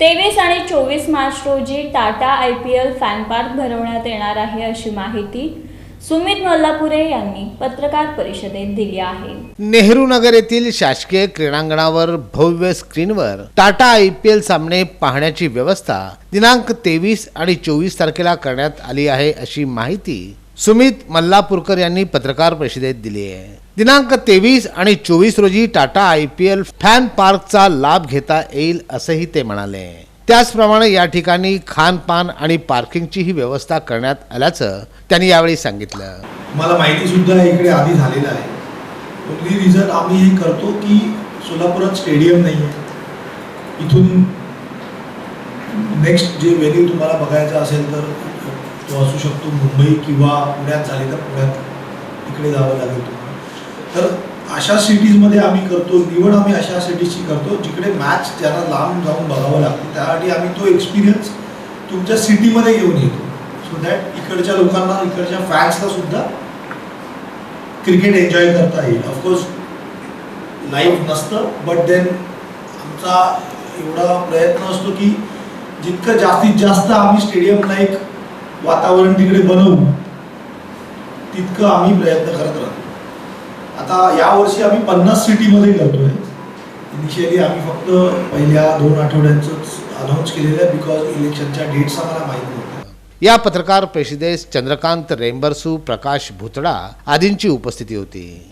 तेवीस आणि चोवीस मार्च रोजी Tata I P L fan park भरवण्यात येणार आहे अशी माहिती सुमित मल्लापुरे यांनी पत्रकार परिषदेत दिली आहे. नेहरू नगर येथील शासकीय क्रीडांगणावर भव्य स्क्रीनवर टाटा आय पी एल सामने पाहण्याची व्यवस्था दिनांक तेवीस आणि चोवीस तारखेला करण्यात आली आहे अशी माहिती सुमित मल्लापूरकर यांनी पत्रकार परिषदेत दिली आहे. दिनांक तेवीस आणि चोवीस रोजी Tata I P L fan पार्कचा लाभ घेता येईल असंही ते म्हणाले. त्याचप्रमाणे या ठिकाणी खानपान आणि पार्किंगचीही व्यवस्था करण्यात आल्याचं त्यांनी यावेळी सांगितलं. मला माहिती सुद्धा इकडे आधी झालेलं आहे. ओनली रिझन आम्ही हे करतो की सोलापुरात स्टेडियम नाही आहे इथून नेक्स्ट जे व्हेन्यू तुम्हाला बघायचं असेल तर तो असू शकतो मुंबई किंवा पुण्यात झाले तर पुण्यात इकडे जावं लागेल तर अशा सिटीजमध्ये आम्ही करतो निवड आम्ही अशा सिटीजची करतो जिकडे मॅच ज्यांना लांब जाऊन बघावं लागतं त्यासाठी आम्ही तो एक्सपिरियन्स तुमच्या सिटीमध्ये घेऊन येतो. सो दॅट इकडच्या लोकांना इकडच्या फॅन्सला सुद्धा क्रिकेट एन्जॉय करता येईल. ऑफकोर्स लाईव्ह नसतं बट देन आमचा एवढा प्रयत्न असतो की जितकं जास्तीत जास्त आम्ही स्टेडियमला एक वातावरण तिकडे बनवू तितकं आम्ही प्रयत्न करत राहतो. आता यावर्षी आम्ही पन्नास सिटीमध्ये करतोय इनिशियली आम्ही फक्त पहिल्या दोन आठवड्यांचंच अनाऊन्स केलेलं आहे बिकॉज इलेक्शनच्या डेट्स आम्हाला माहीत नव्हत्या. या पत्रकार परिषदेस चंद्रकांत रेंबरसू प्रकाश भुतडा आदींची उपस्थिती होती.